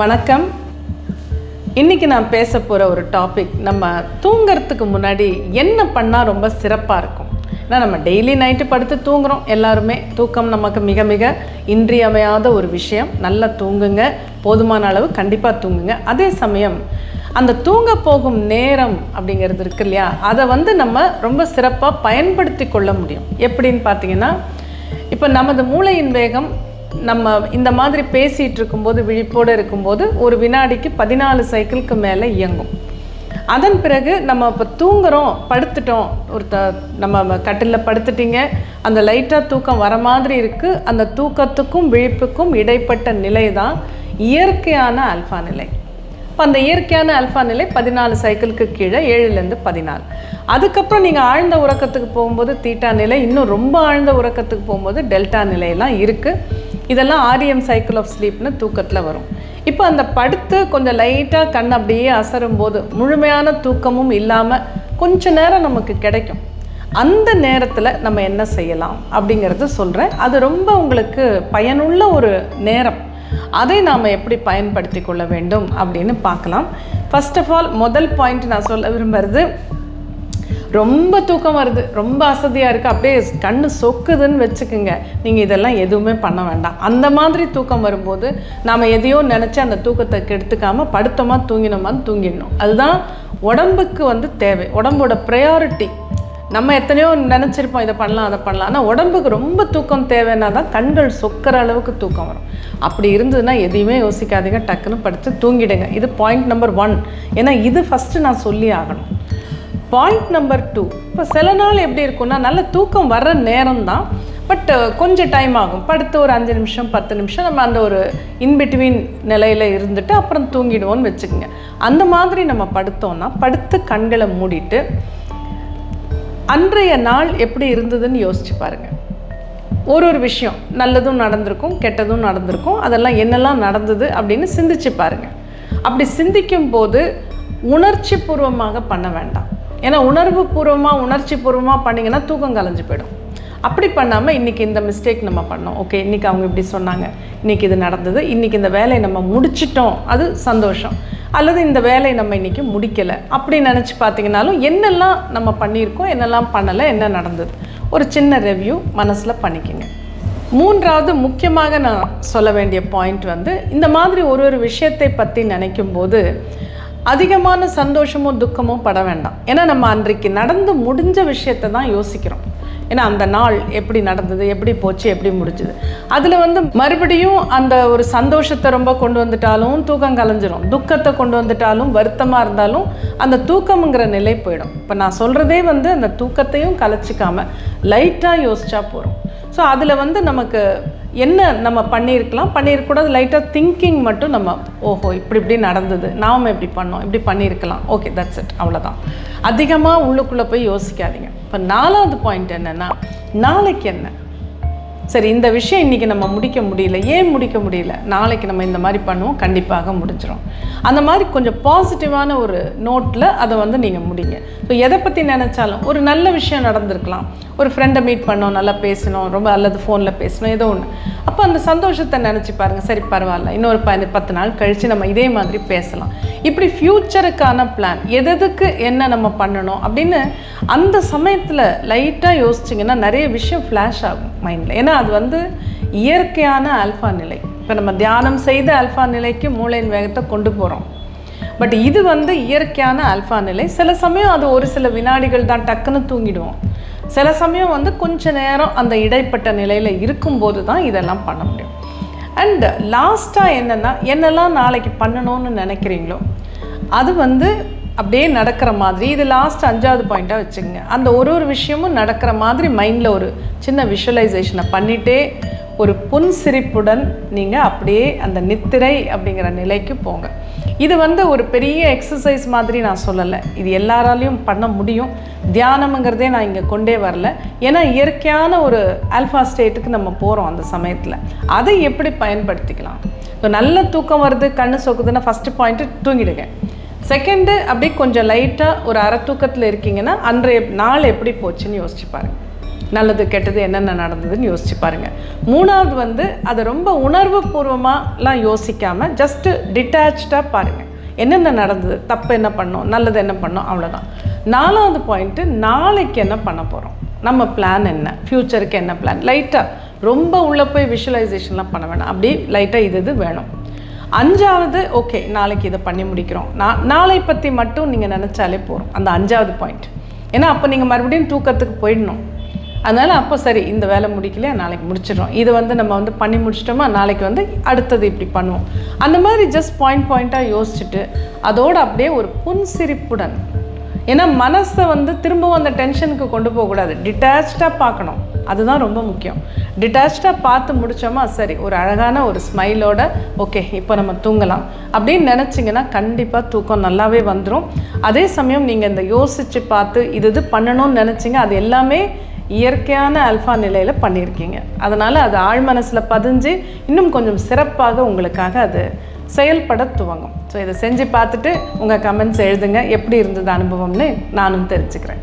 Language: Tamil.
வணக்கம். இன்றைக்கி நான் பேச போகிற ஒரு டாபிக் நம்ம தூங்கிறதுக்கு முன்னாடி என்ன பண்ணால் ரொம்ப சிறப்பாக இருக்கும்? ஏன்னா நம்ம டெய்லி நைட்டு படுத்து தூங்குறோம். எல்லாருமே தூக்கம் நமக்கு மிக மிக இன்றியமையாத ஒரு விஷயம். நல்லா தூங்குங்க. போதுமான அளவு கண்டிப்பாக தூங்குங்க. அதே சமயம் அந்த தூங்க போகும் நேரம் அப்படிங்கிறது இருக்கு இல்லையா? அதை வந்து நம்ம ரொம்ப சிறப்பாக பயன்படுத்தி கொள்ள முடியும். எப்படின்னு பார்த்தீங்கன்னா இப்போ நமது மூளையின் வேகம் நம்ம இந்த மாதிரி பேசிகிட்டு இருக்கும்போது விழிப்போடு இருக்கும்போது ஒரு வினாடிக்கு பதினாலு சைக்கிளுக்கு மேலே இயங்கும். அதன் பிறகு நம்ம இப்போ தூங்குகிறோம் படுத்துட்டோம் ஒரு த நம்ம கட்டிலில் படுத்துட்டீங்க அந்த லைட்டாக தூக்கம் வர மாதிரி இருக்குது அந்த தூக்கத்துக்கும் விழிப்புக்கும் இடைப்பட்ட நிலை தான் இயற்கையான அல்ஃபா நிலை. இப்போ அந்த இயற்கையான அல்ஃபா நிலை பதினாலு சைக்கிளுக்கு கீழே ஏழுலேருந்து பதினாலு. அதுக்கப்புறம் நீங்கள் ஆழ்ந்த உறக்கத்துக்கு போகும்போது தீட்டா நிலை இன்னும் ரொம்ப ஆழ்ந்த உறக்கத்துக்கு போகும்போது டெல்டா நிலையெல்லாம் இருக்குது இதெல்லாம் ஆரியம் சைக்கிள் ஆஃப் ஸ்லீப்னு தூக்கத்தில் வரும். இப்போ அந்த படுத்து கொஞ்சம் லைட்டாக கண் அப்படியே அசரும் போது முழுமையான தூக்கமும் இல்லாமல் கொஞ்ச நேரம் நமக்கு கிடைக்கும். அந்த நேரத்தில் நம்ம என்ன செய்யலாம் அப்படிங்கிறது சொல்கிறேன் அது ரொம்ப உங்களுக்கு பயனுள்ள ஒரு நேரம். அதை நாம் எப்படி பயன்படுத்தி கொள்ள வேண்டும் அப்படின்னு பார்க்கலாம். ஃபஸ்ட் ஆஃப் ஆல் முதல் பாயிண்ட் நான் சொல்ல விரும்புறது ரொம்ப தூக்கம் வருது ரொம்ப அசதியாக இருக்குது அப்படியே கண்ணு சொக்குதுன்னு வச்சுக்கோங்க. நீங்கள் இதெல்லாம் எதுவுமே பண்ண வேண்டாம். அந்த மாதிரி தூக்கம் வரும்போது நாம் எதையோ நினச்சி அந்த தூக்கத்தை கெடுத்துக்காமல் படுத்தமாக தூங்கினோமான்னு தூங்கிடணும். அதுதான் உடம்புக்கு வந்து தேவை. உடம்போட ப்ரையாரிட்டி நம்ம எத்தனையோ நினச்சிருப்போம் இதை பண்ணலாம் அதை பண்ணலாம். ஆனால் உடம்புக்கு ரொம்ப தூக்கம் தேவைன்னா தான் கண்கள் சொக்கிற அளவுக்கு தூக்கம் வரும். அப்படி இருந்ததுன்னா எதையுமே யோசிக்காதீங்க. டக்குன்னு படுத்து தூங்கிடுங்க. இது பாயிண்ட் நம்பர் ஒன் ஏன்னா இது ஃபஸ்ட்டு நான் சொல்லி ஆகணும். பாயிண்ட் நம்பர் டூ இப்போ சில நாள் எப்படி இருக்கும்னா நல்ல தூக்கம் வர்ற நேரம் தான் பட் கொஞ்சம் டைம் ஆகும். படுத்து ஒரு அஞ்சு நிமிஷம் பத்து நிமிஷம் நம்ம அந்த ஒரு இன்பிட்வீன் நிலையில் இருந்துட்டு அப்புறம் தூங்கிடுவோம்னு வச்சுக்கோங்க. அந்த மாதிரி நம்ம படுத்தோம்னா படுத்து கண்களை மூடிட்டு அன்றைய நாள் எப்படி இருந்ததுன்னு யோசிச்சு பாருங்கள் ஒரு ஒரு விஷயம் நல்லதும் நடந்திருக்கும் கெட்டதும் நடந்திருக்கும். அதெல்லாம் என்னெல்லாம் நடந்தது அப்படின்னு சிந்திச்சு பாருங்கள் அப்படி சிந்திக்கும் போது உணர்ச்சி பூர்வமாக பண்ண வேண்டாம். ஏன்னா உணர்வு பூர்வமாக உணர்ச்சி பூர்வமாக பண்ணிங்கன்னா தூக்கம் கலைஞ்சு போயிடும். அப்படி பண்ணாமல் இன்றைக்கி இந்த மிஸ்டேக் நம்ம பண்ணோம். ஓகே இன்றைக்கி அவங்க இப்படி சொன்னாங்க. இன்றைக்கி இது நடந்தது. இன்றைக்கி இந்த வேலையை நம்ம முடிச்சிட்டோம். அது சந்தோஷம். அல்லது இந்த வேலையை நம்ம இன்றைக்கி முடிக்கலை. அப்படி நினச்சி பார்த்தீங்கனாலும் என்னெல்லாம் நம்ம பண்ணியிருக்கோம் என்னெல்லாம் பண்ணலை என்ன நடந்தது? ஒரு சின்ன ரெவ்யூ மனசில் பண்ணிக்கோங்க. மூன்றாவது முக்கியமாக நான் சொல்ல வேண்டிய பாயிண்ட் வந்து இந்த மாதிரி ஒரு ஒரு விஷயத்தை பற்றி நினைக்கும் போது அதிகமான சந்தோஷமோ துக்கமோ பட வேண்டாம். ஏன்னா நம்ம அன்றைக்கு நடந்து முடிஞ்ச விஷயத்தை தான் யோசிக்கிறோம். ஏன்னா அந்த நாள் எப்படி நடந்தது எப்படி போச்சு எப்படி முடிஞ்சது. அதில் வந்து மறுபடியும் அந்த ஒரு சந்தோஷத்தை ரொம்ப கொண்டு வந்துட்டாலும் தூக்கம் கலைஞ்சிரும். துக்கத்தை கொண்டு வந்துட்டாலும் வருத்தமாக இருந்தாலும் அந்த தூக்கம்ங்கிற நிலை போயிடும். இப்போ நான் சொல்கிறதே வந்து அந்த தூக்கத்தையும் கலைச்சிக்காமல் லைட்டாக யோசிச்சா போகிறோம் ஸோ அதில் வந்து நமக்கு என்ன நம்ம பண்ணியிருக்கலாம் பண்ணியிருக்கூடாது லைட்டாக திங்கிங் மட்டும் நம்ம ஓஹோ இப்படி இப்படி நடந்தது. நாம் இப்படி பண்ணோம் இப்படி பண்ணியிருக்கலாம் ஓகே தட்ஸ் இட் அவ்வளோதான் அதிகமாக உள்ளுக்குள்ளே போய் யோசிக்காதீங்க. இப்போ நாலாவது பாயிண்ட் என்னென்னா நாளைக்கு என்ன? சரி இந்த விஷயம் இன்றைக்கி நம்ம முடிக்க முடியல. ஏன் முடிக்க முடியல? நாளைக்கு நம்ம இந்த மாதிரி பண்ணுவோம் கண்டிப்பாக முடிஞ்சிடும் அந்த மாதிரி கொஞ்சம் பாசிட்டிவான ஒரு நோட்டில் அதை வந்து நீங்கள் முடிங்க. ஸோ எதை பற்றி நினச்சாலும் ஒரு நல்ல விஷயம் நடந்திருக்கலாம். ஒரு ஃப்ரெண்டை மீட் பண்ணோம் நல்லா பேசினோம் ரொம்ப அல்லது ஃபோனில் பேசினோம் ஏதோ ஒன்று அப்போ அந்த சந்தோஷத்தை நினச்சி பாருங்கள் சரி பரவாயில்ல. இன்னொரு ப பத்து நாள் கழித்து நம்ம இதே மாதிரி பேசலாம். இப்படி ஃப்யூச்சருக்கான பிளான் எதுக்கு என்ன நம்ம பண்ணணும் அப்படின்னு அந்த சமயத்தில் லைட்டாக யோசிச்சிங்கன்னா நிறைய விஷயம் ஃப்ளாஷ் ஆகும் மைண்டில் ஏன்னா அது வந்து இயற்கையான ஆல்ஃபா நிலை. இப்போ நம்ம தியானம் செய்த ஆல்ஃபா நிலைக்கு மூளையின் வேகத்தை கொண்டு போகிறோம் பட் இது வந்து இயற்கையான ஆல்ஃபா நிலை. சில சமயம் அது ஒரு சில வினாடிகள் தான் டக்குன்னு தூங்கிடுவோம். சில சமயம் வந்து கொஞ்ச நேரம் அந்த இடைப்பட்ட நிலையில் இருக்கும்போது தான் இதெல்லாம் பண்ண முடியும். அண்ட் லாஸ்ட்டாக என்னென்னா என்னெல்லாம் நாளைக்கு பண்ணணும்னு நினைக்கிறீங்களோ அது வந்து அப்படியே நடக்கிற மாதிரி இது லாஸ்ட் அஞ்சாவது பாயிண்ட்டாக வச்சுங்க. அந்த ஒரு ஒரு விஷயமும் நடக்கிற மாதிரி மைண்டில் ஒரு சின்ன விஷுவலைசேஷனை பண்ணிகிட்டே ஒரு புன்சிரிப்புடன் நீங்கள் அப்படியே அந்த நித்திரை அப்படிங்கிற நிலைக்கு போங்க. இது வந்து ஒரு பெரிய எக்ஸசைஸ் மாதிரி நான் சொல்லலை. இது எல்லாராலையும் பண்ண முடியும். தியானம்ங்கிறதே நான் இங்கே கொண்டே வரல. ஏன்னா இயற்கையான ஒரு ஆல்ஃபா ஸ்டேட்டுக்கு நம்ம போகிறோம் அந்த சமயத்தில். அதை எப்படி பயன்படுத்திக்கலாம்? இப்போ நல்ல தூக்கம் வருது கண்ணு சொக்குதுன்னா ஃபஸ்ட்டு பாயிண்ட்டு தூங்கிடுங்க. செகண்டு அப்படியே கொஞ்சம் லைட்டாக ஒரு அரை தூக்கத்தில் இருக்கீங்கன்னா அன்றைய நாள் எப்படி போச்சுன்னு யோசிச்சு பாருங்கள் நல்லது கெட்டது என்னென்ன நடந்ததுன்னு யோசிச்சு பாருங்கள் மூணாவது வந்து அதை ரொம்ப உணர்வு பூர்வமாகலாம் யோசிக்காமல் ஜஸ்ட்டு டிட்டாச்சாக பாருங்கள் என்னென்ன நடந்தது? தப்பு என்ன பண்ணோம்? நல்லது என்ன பண்ணோம்? அவ்வளோதான் நாலாவது பாயிண்ட்டு நாளைக்கு என்ன பண்ண போகிறோம் நம்ம பிளான் என்ன? ஃப்யூச்சருக்கு என்ன பிளான் லைட்டாக ரொம்ப உள்ளே போய் விஷுவலைசேஷன்லாம் பண்ண வேணாம். அப்படியே லைட்டாக இது இது வேணும். அஞ்சாவது ஓகே நாளைக்கு இதை பண்ணி முடிக்கிறோம். நான் நாளை பற்றி மட்டும் நீங்கள் நினச்சாலே போகிறோம் அந்த அஞ்சாவது பாயிண்ட் ஏன்னா அப்போ நீங்கள் மறுபடியும் தூக்கத்துக்கு போயிடணும். அதனால் அப்போ சரி இந்த வேலை முடிக்கலையா நாளைக்கு முடிச்சிடுறோம். இதை வந்து நம்ம வந்து பண்ணி முடிச்சிட்டோமா நாளைக்கு வந்து அடுத்தது இப்படி பண்ணுவோம். அந்த மாதிரி ஜஸ்ட் பாயிண்ட் பாயிண்ட்டாக யோசிச்சுட்டு அதோடு அப்படியே ஒரு புன்சிரிப்புடன் ஏன்னா மனசை வந்து திரும்பவும் அந்த டென்ஷனுக்கு கொண்டு போகக்கூடாது. டிட்டாச்சாக பார்க்கணும். அதுதான் ரொம்ப முக்கியம். டிட்டாச்சாக பார்த்து முடித்தோமா சரி ஒரு அழகான ஒரு ஸ்மைலோட ஓகே இப்போ நம்ம தூங்கலாம். அப்படின்னு நினச்சிங்கன்னா கண்டிப்பாக தூக்கம் நல்லாவே வந்துடும் அதே சமயம் நீங்கள் இந்த யோசித்து பார்த்து இது இது பண்ணணும்னு நினச்சிங்க அது எல்லாமே இயற்கையான அல்ஃபா நிலையில் பண்ணியிருக்கீங்க. அதனால் அது ஆழ் மனசில் பதிஞ்சு இன்னும் கொஞ்சம் சிறப்பாக உங்களுக்காக அது செயல்பட துவங்கும். ஸோ இதை செஞ்சு பார்த்துட்டு உங்கள் கமெண்ட்ஸ் எழுதுங்க. எப்படி இருந்தது அனுபவம்னு நானும் தெரிஞ்சுக்கிறேன்.